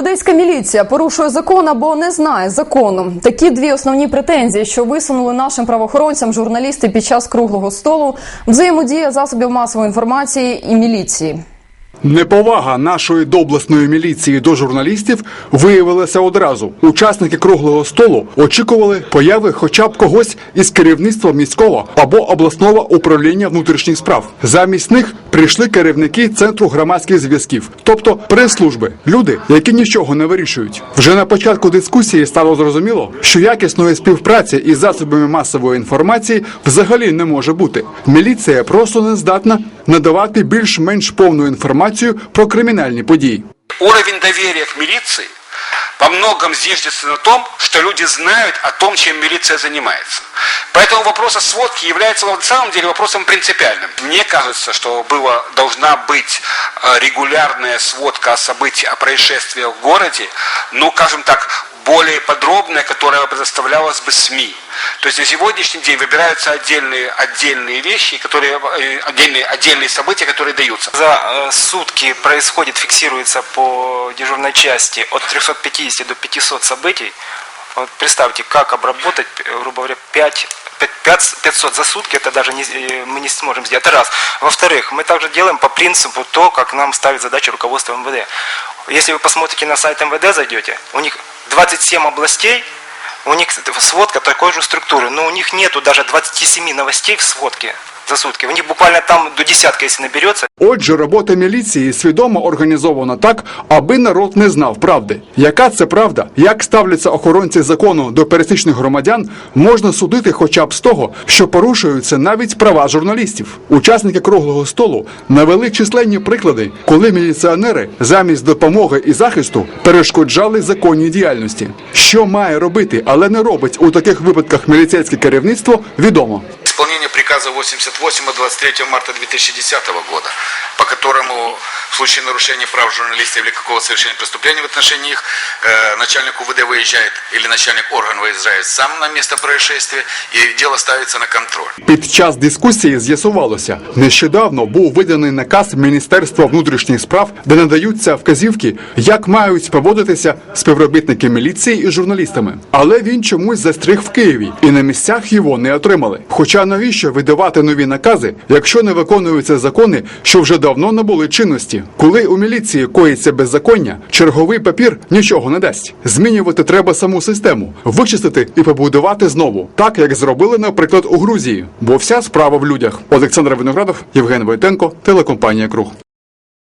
Одеська міліція порушує закон або не знає закону. Такі дві основні претензії, що висунули нашим правоохоронцям журналісти під час круглого столу, взаємодія засобів масової інформації і міліції. Неповага нашої доблесної міліції до журналістів виявилася одразу. Учасники круглого столу очікували появи хоча б когось із керівництва міського або обласного управління внутрішніх справ. Замість них прийшли керівники центру громадських зв'язків, тобто прес-служби, люди, які нічого не вирішують. Вже на початку дискусії стало зрозуміло, що якісної співпраці із засобами масової інформації взагалі не може бути. Міліція просто не здатна надавати більш-менш повну інформацію про кримінальні події. Уровень доверия к милиции во многом зиждется на том, что люди знают о том, чем милиция занимается. Поэтому вопрос о сводке является на самом деле вопросом принципиальным. Мне кажется, что было, должна быть э, регулярная сводка о событиях, о происшествиях в городе, ну, скажем так, более подробная, которая предоставлялась бы СМИ. То есть на сегодняшний день выбираются отдельные, отдельные вещи, которые, э, отдельные, отдельные события, которые даются. За э, сутки происходит, фиксируется по дежурной части от 350 до 500 событий. Вот представьте, как обработать, э, грубо говоря, 5 500 за сутки, это даже не, мы не сможем сделать. Это раз. Во-вторых, мы также делаем по принципу то, как нам ставит задача руководство МВД. Если вы посмотрите на сайт МВД, зайдете, у них 27 областей, у них сводка такой же структуры, но у них нету даже 27 новостей в сводке за сутки. У них буквально там до десятка, если наберется. Отже, робота міліції свідомо організована так, аби народ не знав правди. Яка це правда? Як ставляться охоронці закону до пересічних громадян, можна судити хоча б з того, що порушуються навіть права журналістів. Учасники круглого столу навели численні приклади, коли міліціонери замість допомоги і захисту перешкоджали законній діяльності. Що має робити, але не робить у таких випадках міліцейське керівництво, відомо Исполнение приказа 88 от 23 марта 2010 года, по которому в случае нарушения прав журналистов или какого совершения преступления в отношении их, э, начальник УВД выезжает или начальник органа выезжает сам на место происшествия и дело ставится на контроль. Під час дискусії з'ясувалося, нещодавно був виданий наказ Міністерства внутрішніх справ, де надаються вказівки, як мають поводитися співробітники міліції і журналістами. Але він чомусь застріг в Києві і на місцях його не отримали. Хоча навіщо Видавати нові накази, якщо не виконуються закони, що вже давно набули чинності? Коли у міліції коїться беззаконня, черговий папір нічого не дасть. Змінювати треба саму систему, вичистити і побудувати знову, так як зробили, наприклад, у Грузії. Бо вся справа в людях. Олександр Виноградов, Євген Войтенко, телекомпанія Круг.